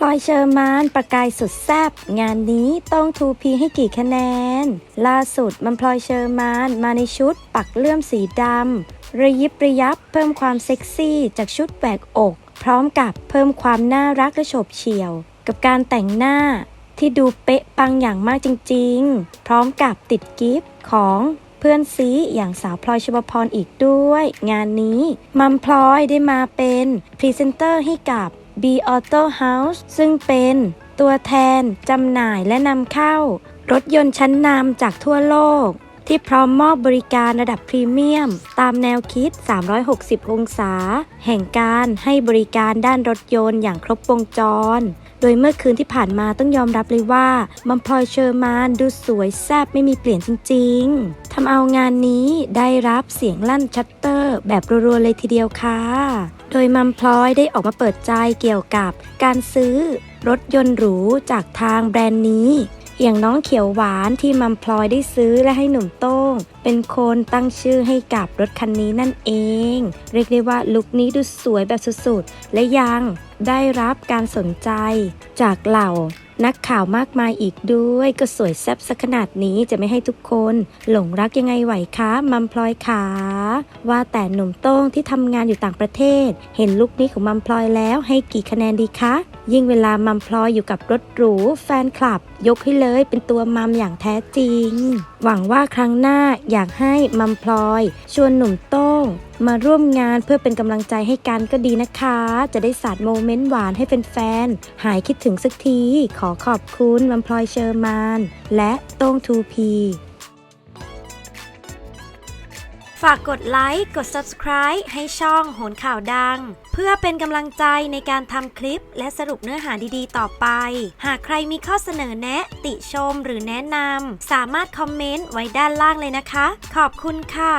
พลอยเชอร์มานประกายสุดแซ่บงานนี้ต้องทูพีให้กี่คะแนน ล่าสุดมันพลอยเชอร์มานมาในชุดปักเลื่อมสีดำระยิบระยับเพิ่มความเซ็กซี่จากชุดแหวกอก พร้อมกับเพิ่มความน่ารักและโฉบเฉี่ยว กับการแต่งหน้าที่ดูเป๊ะปังอย่างมากจริงๆ พร้อมกับติดกิฟต์ของเพื่อนซีอย่างสาวพลอยชบพรอีกด้วย งานนี้มัมพลอยได้มาเป็นพรีเซนเตอร์ให้กับ B Auto House ซึ่งเป็นตัวแทนจำหน่ายและนำเข้า รถยนต์ชั้นนำจากทั่วโลก ที่พร้อมมอบบริการระดับพรีเมียม ตามแนวคิด 360 องศา แห่งการให้บริการด้านรถยนต์อย่างครบวงจร โดยเมื่อคืนที่ผ่านมาต้องยอมรับเลยว่ามัมพลอยเชอร์มานดูสวยแซ่บไม่มีเปลี่ยนจริง ๆทำเอางานนี้ได้รับเสียงลั่นชัตเตอร์ แบบรัวๆเลยทีเดียวค่ะ โดยมัมพลอยได้ออกมาเปิดใจเกี่ยวกับการซื้อรถยนต์หรูจากทางแบรนด์นี้ อย่างน้องเขียวหวานที่มัมพลอยได้ซื้อและให้หนุ่มโต้ง เป็นคนตั้งชื่อให้กับรถคันนี้นั่นเอง เรียกได้ว่าลุคนี้ดูสวยแบบสุดๆ และยังได้รับการสนใจจากเหล่า นักข่าวมากมายอีกด้วย ก็สวยแซ่บสักขนาดนี้จะไม่ให้ทุกคน หลงรักยังไงไหวคะมัมพลอยขาว่าแต่หนุ่มโต้งที่ทำงานอยู่ต่างประเทศ เห็นลุคนี้ของมัมพลอยแล้วให้กี่คะแนนดีคะ ยิ่งเวลามัมพลอยอยู่กับรถหรูแฟนคลับ ยกให้เลยเป็นตัวมัมอย่างแท้จริง หวังว่าครั้งหน้าอยากให้มัมพลอย ชวนหนุ่มโต้ง มาร่วมงานเพื่อเป็นกำลังใจให้กันก็ดีนะคะ จะได้สาดโมเมนต์หวานให้เป็นแฟนๆ หายคิดถึงสักที ขอขอบคุณมัมพลอยเชอร์มาน และโต้งทูพีฝากกดไลค์ กด subscribe ให้ช่องโหนข่าวดัง เพื่อเป็นกำลังใจในการทำคลิปและสรุปเนื้อหาดีๆ ต่อไป หากใครมีข้อเสนอแนะ ติชมหรือแนะนำ สามารถคอมเมนต์ไว้ด้านล่างเลยนะคะ ขอบคุณค่ะ